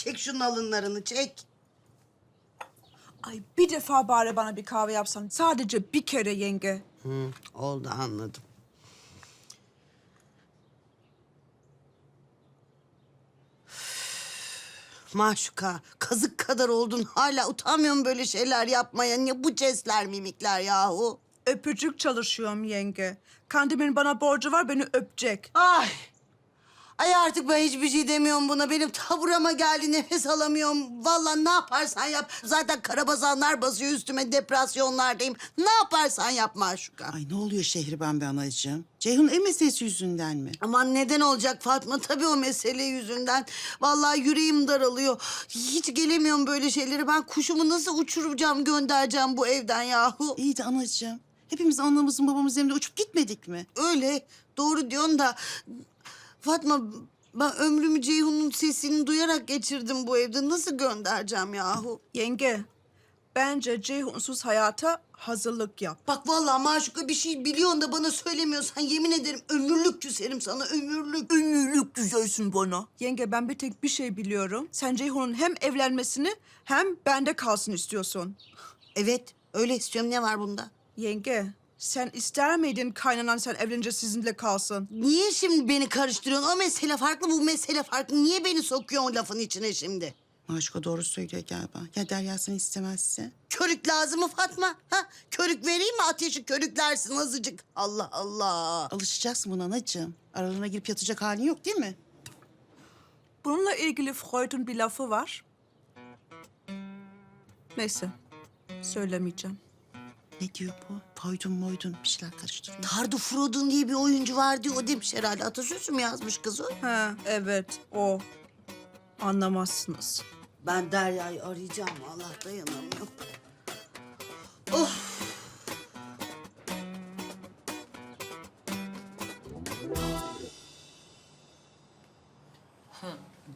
Çek şunun alınlarını çek. Ay bir defa bari bana bir kahve yapsan. Sadece bir kere yenge. Hı, oldu anladım. Maşuka, kazık kadar oldun. Hala utanmıyorum böyle şeyler yapmaya. Ne bu jestler, mimikler yahu? Öpücük çalışıyorum yenge. Kandemir'in bana borcu var beni öpecek. Ay! Ay artık ben hiçbir şey demiyorum buna. Benim taburama geldi, nefes alamıyorum. Vallahi ne yaparsan yap. Zaten karabazanlar basıyor üstüme, depresyonlardayım. Ne yaparsan yap Maşuka. Ay ne oluyor Şehriban be anacığım? Ceyhun ev meselesi yüzünden mi? Aman neden olacak Fatma? Tabii o mesele yüzünden. Vallahi yüreğim daralıyor. Hiç gelemiyorum böyle şeylere. Ben kuşumu nasıl uçuracağım, göndereceğim bu evden yahu? İyi de anacığım. Hepimiz anamızın babamızın emrinde uçup gitmedik mi? Öyle, doğru diyorsun da... Fatma, ben ömrümü Ceyhun'un sesini duyarak geçirdim bu evde. Nasıl göndereceğim yahu? Yenge, bence Ceyhunsuz hayata hazırlık yap. Bak vallahi Maşuka bir şey biliyorsun da bana söylemiyorsan yemin ederim ömürlük küserim sana ömürlük. Ömürlük küsersin bana. Yenge ben bir tek bir şey biliyorum. Sen Ceyhun'un hem evlenmesini hem bende kalsın istiyorsun. Evet öyle istiyorum ne var bunda? Yenge, sen ister miydin kaynanan sen evlenince sizinle kalsın? Niye şimdi beni karıştırıyorsun? O mesele farklı bu mesele farklı. Niye beni sokuyorsun o lafın içine şimdi? Maşuka doğru söylüyor galiba. Ya Derya seni istemezse? Körük lazım mı Fatma? Ha? Körük vereyim mi? Ateşi körüklersin azıcık. Allah Allah. Alışacaksın buna anacığım. Aralarına girip yatacak halin yok değil mi? Bununla ilgili Freud'un bir lafı var. Neyse, söylemeyeceğim. Ne diyor bu? Foydun moydun bir şeyler karıştırıyor. Tardu Frodun diye bir oyuncu var diyor. O demiş herhalde. Atasözü mü yazmış kız o? Ha, evet, o. Anlamazsınız. Ben Derya'yı arayacağım. Allah dayanamıyorum. Oh.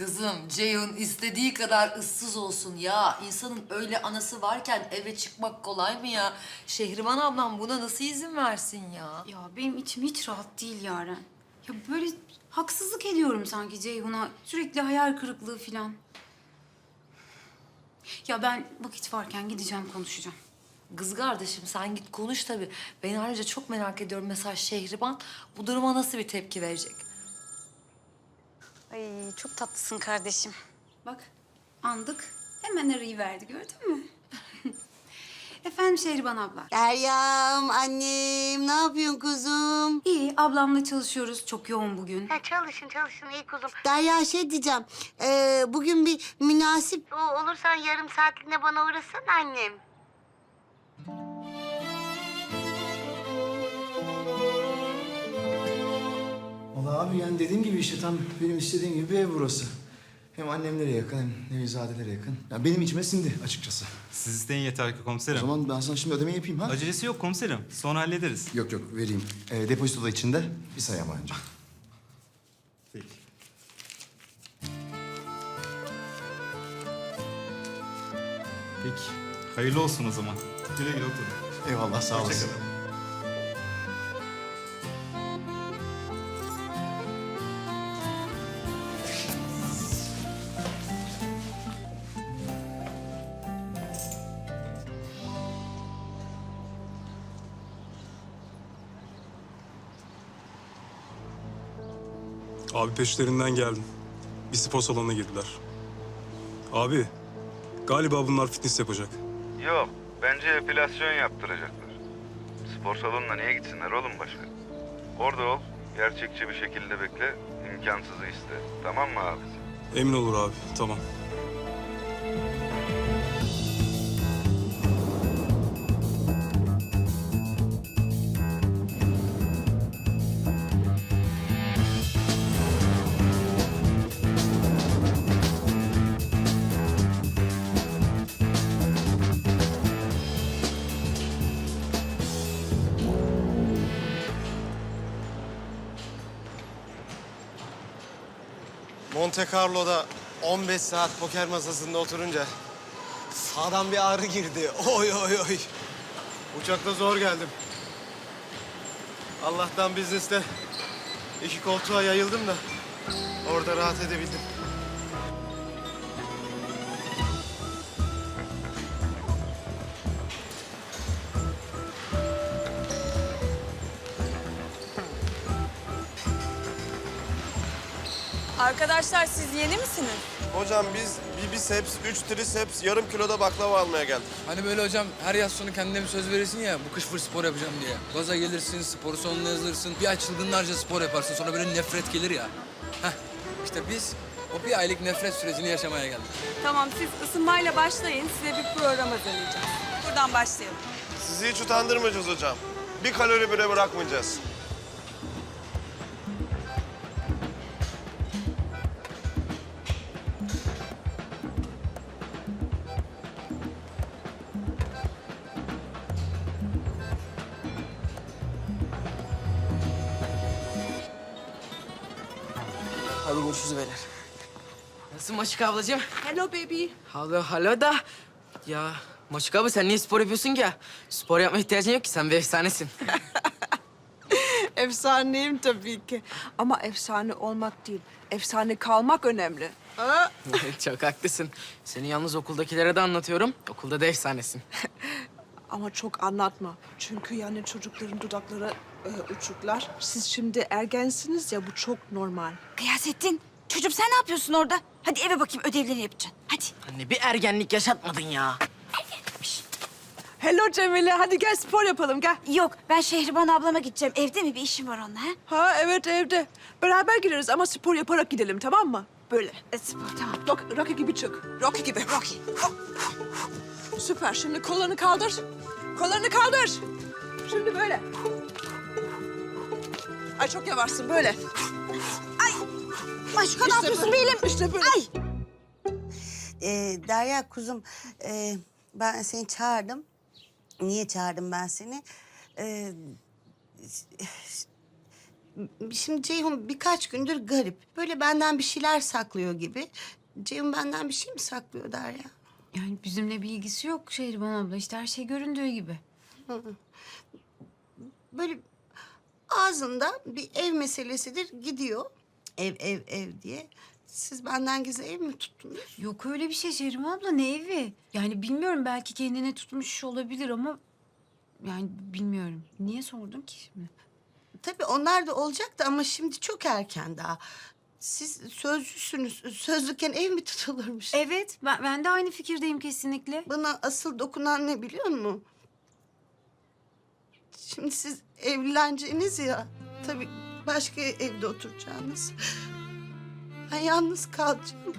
Kızım Ceyhun istediği kadar ıssız olsun ya. İnsanın öyle anası varken eve çıkmak kolay mı ya? Şehriban ablam buna nasıl izin versin ya? Ya benim içim hiç rahat değil Yaren. Ya böyle haksızlık ediyorum sanki Ceyhun'a. Sürekli hayal kırıklığı falan. Ya ben vakit varken gideceğim konuşacağım. Kız kardeşim sen git konuş tabii. Ben ayrıca çok merak ediyorum mesela Şehriban bu duruma nasıl bir tepki verecek? Ay çok tatlısın kardeşim. Bak andık hemen arayı verdi gördün mü? Efendim Şehriban abla. Derya'm, annem. Ne yapıyorsun kuzum? İyi ablamla çalışıyoruz. Çok yoğun bugün. Ha, çalışın çalışın iyi kuzum. Derya şey diyeceğim. ee, bugün bir münasip o, olursan yarım saatliğine bana uğrasana annem. Valla abi yani dediğim gibi işte tam benim istediğim gibi bir ev burası. Hem annemlere yakın hem Nevizadelere yakın. Ya benim içime sindi açıkçası. Siz isteyin yeter ki O komiserim. zaman ben sana şimdi ödemeyi yapayım ha? Acelesi yok komiserim. Sonra hallederiz. Yok yok vereyim. Ee, depozito da içinde. Bir say ama önce. Peki. Peki. Hayırlı olsun o zaman. Güle güle oturun. Eyvallah sağ olasın. Hoşçakalın. Abi peşlerinden geldim. Bir spor salonuna girdiler. Abi, galiba bunlar fitness yapacak. Yok, bence epilasyon yaptıracaklar. Spor salonuna niye gitsinler oğlum başka? Orada ol, gerçekçi bir şekilde bekle, imkansızı iste. Tamam mı abi? Emin olur abi, tamam. Monte Carlo'da 15 saat poker masasında oturunca sağdan bir ağrı girdi. Oy oy oy. Uçakta zor geldim. Allah'tan bizneste iki koltuğa yayıldım da orada rahat edebildim. Arkadaşlar siz yeni misiniz? Hocam biz bir biceps, üç triceps, yarım kiloda baklava almaya geldik. Hani böyle hocam her yaz sonu kendine bir söz verirsin ya bu kış full spor yapacağım diye. Gaza gelirsin, sporu sonuna yazılırsın. Bir ay çılgınlarca spor yaparsın sonra böyle nefret gelir ya. Heh işte biz o bir aylık nefret sürecini yaşamaya geldik. Tamam siz ısınmayla başlayın. Size bir program hazırlayacağım. Buradan başlayalım. Sizi hiç utandırmayacağız hocam. Bir kalori bile bırakmayacağız. Hadi görüşürüz beyler. Nasılsın Maşuk ablacığım? Hello baby. Halo, halo da. Ya Maşuk abla sen niye spor yapıyorsun ki ya? Spor yapma ihtiyacın yok ki sen bir efsanesin. Efsaneyim tabii ki. Ama efsane olmak değil, efsane kalmak önemli. Ha? Çok haklısın. Seni yalnız okuldakilere de anlatıyorum. Okulda da efsanesin. Ama çok anlatma. Çünkü yani çocukların dudakları e, uçuklar. Siz şimdi ergensiniz ya bu çok normal. Gıyasettin, çocuğum sen ne yapıyorsun orada? Hadi eve bakayım ödevlerini yapacaksın. Hadi. Anne bir ergenlik yaşatmadın ya. Hello Cemile, hadi gel spor yapalım gel. Yok, ben Şehriban ablama gideceğim. Evde mi bir işim var onunla? Ha? Ha evet evde. Beraber gideriz ama spor yaparak gidelim tamam mı? Böyle. E, spor tamam. Rock, Rocky gibi çık. Rocky gibi. Rocky. Süper. Şimdi kollarını kaldır. Kollarını kaldır. Şimdi böyle. Ay çok yavaşsın böyle. Maşuka ne İşte yapıyorsun böyle, benim? işte böyle. Ay! Ee, Derya kuzum, e, ben seni çağırdım. Niye çağırdım ben seni? Ee, şimdi Ceyhun birkaç gündür garip. Böyle benden bir şeyler saklıyor gibi. Ceyhun benden bir şey mi saklıyor Derya? Yani bizimle bir ilgisi yok Şehriban abla. İşte her şey göründüğü gibi. Böyle ağzında bir ev meselesidir gidiyor. Ev, ev, ev diye. Siz benden gizli ev mi tuttunuz? Yok öyle bir şey Şehriban abla. Ne evi? Yani bilmiyorum belki kendine tutmuş olabilir ama... Yani bilmiyorum. Niye sordun ki şimdi? Tabii onlar da olacaktı ama şimdi çok erken daha. Siz sözlüsünüz. Sözlükken ev mi tutulurmuş? Evet, ben, ben de aynı fikirdeyim kesinlikle. Bana asıl dokunan ne biliyor musun? Şimdi siz evleneceğiniz ya. Tabii başka evde oturacağınız. Ben yalnız kalacağım.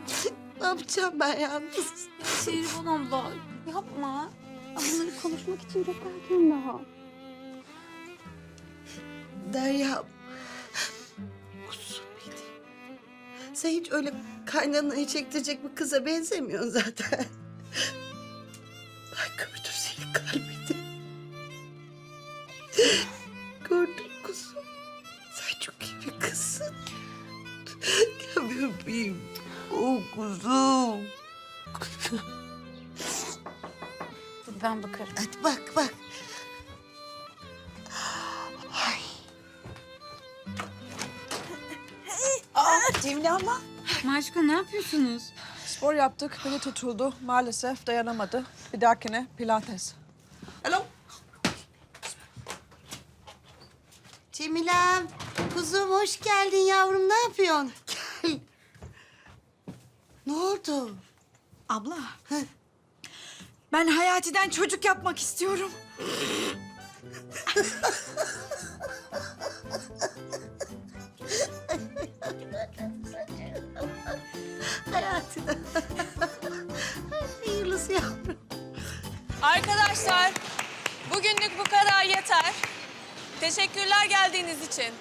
ne yapacağım ben yalnız? Şehriban abla yapma. Bunları konuşmak için çok erken daha. Derya. Sen hiç öyle kaynanayı çektirecek bir kıza benzemiyorsun zaten. Ben gördüm senin kalbini. Gördüm kuzum. Sen çok iyi bir kızsın. Gel bir öpeyim. Oh kuzum. Dur ben bakarım. Hadi bak bak. Maşuka ne yapıyorsunuz? Spor yaptık, beni tutuldu. Maalesef dayanamadı. Bir dahakine pilates. Hello. Cemilem, kuzum hoş geldin yavrum. Ne yapıyorsun? Gel. Ne oldu? Abla. Ben Hayati'den çocuk yapmak istiyorum. Arkadaşlar bugünlük bu kadar yeter. Teşekkürler geldiğiniz için.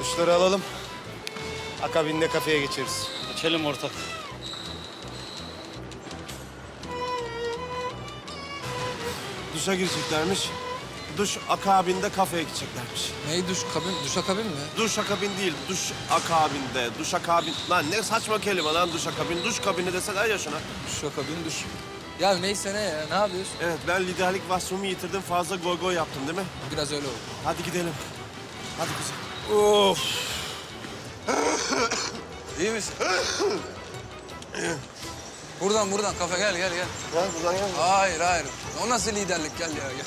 Duşları alalım. Akabinde kafeye geçeriz. Geçelim ortak. Duşa gireceklermiş. Duş akabinde kafeye gideceklermiş. Ney duş kabin, duş akabin mi? Duş akabin değil, duş akabinde. Duş akabin... Lan ne saçma kelime lan duş akabin. Duş kabini deseler ya şuna. Duş akabin, duş. Ya neyse ne ya, ne yapıyorsun? Evet ben liderlik vasfımı yitirdim. Fazla goy goy yaptım değil mi? Biraz öyle oldu. Hadi gidelim. Hadi kızım. Of. İyi misin? Buradan buradan kafa gel gel gel. Gel buradan gel. Hayır hayır. O nasıl liderlik gel ya gel.